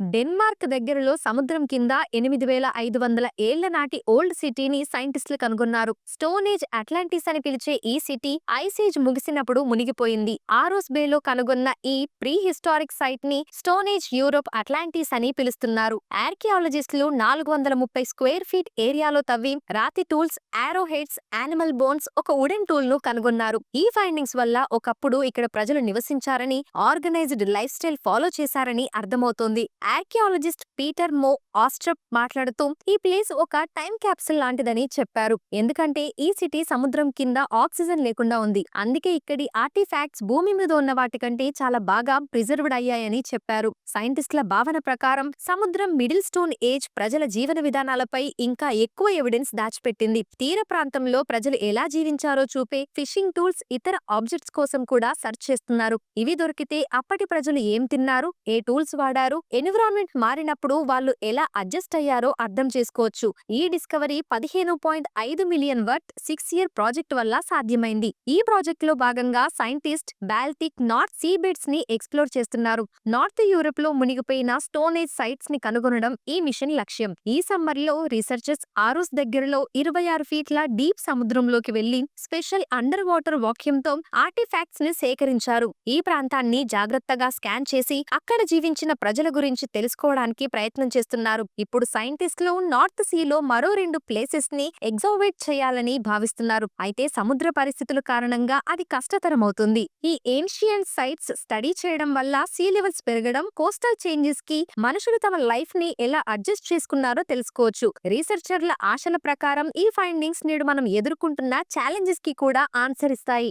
Denmark దగ్గరలో సముద్రం కింద ఎనిమిది వేల ఐదు వందల ఏళ్ళ నాటి ఓల్డ్ సిటీని సైంటిస్టులు కనుగొన్నారు. స్టోనేజ్ అట్లాంటిస్ అని పిలిచే ఈ సిటీ ఐసేజ్ ముగిసినప్పుడు మునిగిపోయింది. ఆరోస్ బేలో కనుగొన్న ఈ ప్రీ హిస్టారిక్ సైట్ని స్టోనేజ్ యూరోప్ అట్లాంటిస్ అని పిలుస్తున్నారు. ఆర్కియాలజిస్టులు నాలుగు వందల ముప్పై స్క్వేర్ ఫీట్ ఏరియాలో తవ్వి రాతి tools arrow heads animal bones ఒక వుడెన్ టూల్ను కనుగొన్నారు. ఈ ఫైండింగ్స్ వల్ల ఒకప్పుడు ఇక్కడ ప్రజలు నివసించారని ఆర్గనైజ్డ్ లైఫ్ స్టైల్ ఫాలో చేశారని అర్థమవుతోంది. ఆర్కియాలజిస్ట్ పీటర్ మో ఆస్ట్రప్ మాట్లాడుతూ ఈ ప్లేస్ ఒక టైం క్యాప్సుల్ లాంటిదని చెప్పారు. ఎందుకంటే ఈ సిటీ సముద్రం కింద ఆక్సిజన్ లేకుండా ఉంది. అందుకే ఇక్కడి ఆర్టిఫాక్ట్స్ భూమి మీద ఉన్న వాటికంటే చాలా బాగా ప్రిజర్వ్డ్ అయ్యాయని చెప్పారు. సైంటిస్టుల భావన ప్రకారం సముద్రం మిడిల్ స్టోన్ ఏజ్ ప్రజల జీవన విధానాలపై ఇంకా ఎక్కువ ఎవిడెన్స్ దాచిపెట్టింది. తీర ప్రాంతంలో ప్రజలు ఎలా జీవించారో చూపే ఫిషింగ్ టూల్స్ ఇతర ఆబ్జెక్ట్స్ కోసం కూడా సెర్చ్ చేస్తున్నారు. ఇవి దొరికితే అప్పటి ప్రజలు ఏం తిన్నారు ఏ టూల్స్ వాడారు ఎన్విరాన్మెంట్ మారినప్పుడు వాళ్ళు ఎలా అడ్జస్ట్ అయ్యారో అర్థం చేసుకోవచ్చు. ఈ డిస్కవరీ పదిహేను పాయింట్ ఐదు million worth six year project వల్ల సాధ్యమైంది. ఈ ప్రాజెక్ట్లో భాగంగా సైంటిస్ట్ బాల్టిక్ నార్త్ సీ బెడ్స్ని ఎక్స్ప్లోర్ చేస్తున్నారు. నార్త్ యూరోప్లో మునిగిపోయిన స్టోనేజ్ సైట్స్ని కనుగొనడం ఈ మిషన్ లక్ష్యం. ఈ సమ్మర్లో రీసెర్చర్స్ ఆరోస్ దగ్గరలో ఇరవై ఆరు ఫీట్ల డీప్ సముద్రంలోకి వెళ్ళి స్పెషల్ అండర్ వాటర్ వాక్యంతో ఆర్టిఫాక్ట్స్ని సేకరించారు. ఈ ప్రాంతాన్ని జాగ్రత్తగా స్కాన్ చేసి అక్కడ జీవించిన ప్రజల గురించి తెలుసుకోవడానికి ప్రయత్నం చేస్తున్నారు. ఇప్పుడు సైంటిస్టులు నార్త్ సీలో మరో రెండు ప్లేసెస్ని ఎగ్జోవేట్ చేయాలని భావిస్తున్నారు. అయితే సముద్ర పరిస్థితుల కారణంగా అది కష్టతరమవుతుంది. ఈ ఏన్షియంట్ సైట్స్ స్టడీ చేయడం వల్ల సీ లెవెల్స్ పెరగడం కోస్టల్ చేంజెస్కి మనుషులు తమ లైఫ్ని ఎలా అడ్జస్ట్ చేసుకున్నారో తెలుసుకోవచ్చు. రీసెర్చర్ల ఆశల ప్రకారం ఈ ఫైండింగ్స్ నేడు మనం ఎదుర్కొంటున్న ఛాలెంజెస్కి కూడా ఆన్సర్ ఇస్తాయి.